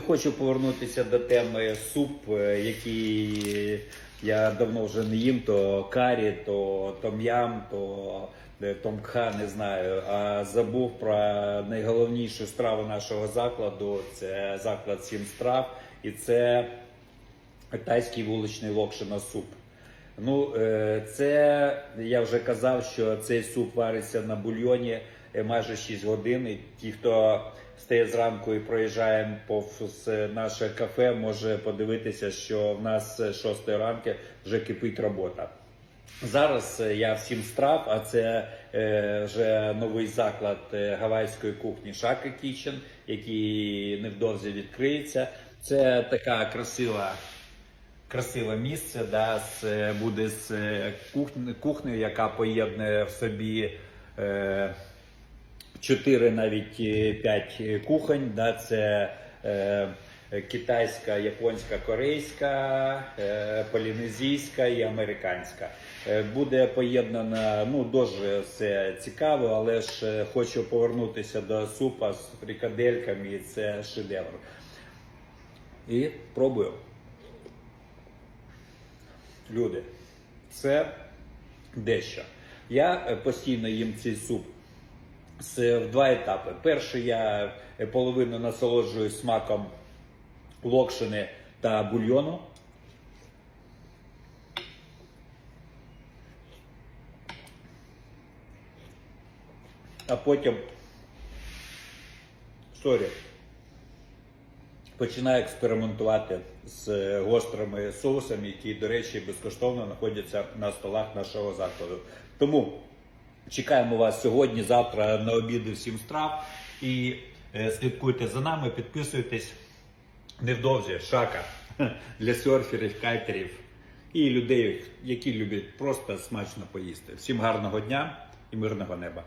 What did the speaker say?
Хочу повернутися до теми суп, е, який я давно вже не їм, то карі, то том'ям, то е, томкха, не знаю. А забув про найголовнішу страву нашого закладу. Це заклад сім страв, і це тайський вуличний локшина суп. Ну, е, це я вже казав, що цей суп вариться на бульйоні майже 6 годин. І ті, хто стає зранку і проїжджає повз наше кафе, може подивитися, що в нас з 6 ранку вже кипить робота. Зараз е, я всім страв, а це е, вже новий заклад е, гавайської кухні Шака Кічен, який невдовзі відкриється. Це така красива красиве місце, да, з, е, буде з кухнею, яка поєднує в собі е, чотири навіть е, п'ять кухонь. Да, це е, китайська, японська, корейська, е, полінезійська і американська. Е, буде поєднана, ну дуже все цікаво, але ж е, хочу повернутися до супа з фрикадельками, і це шедевр. І пробую. Люди, це дещо. Я е, постійно їм цей суп в два етапи. Перший я е, половину насолоджуюсь смаком локшини та бульйону. А потім сорі, починаю експериментувати з е, гострими соусами, які, до речі, безкоштовно знаходяться на столах нашого закладу. Тому чекаємо вас сьогодні, завтра на обіди всім страв. І е, слідкуйте за нами, підписуйтесь. Невдовзі шака для серферів, кайтерів і людей, які люблять просто смачно поїсти. Всім гарного дня і мирного неба!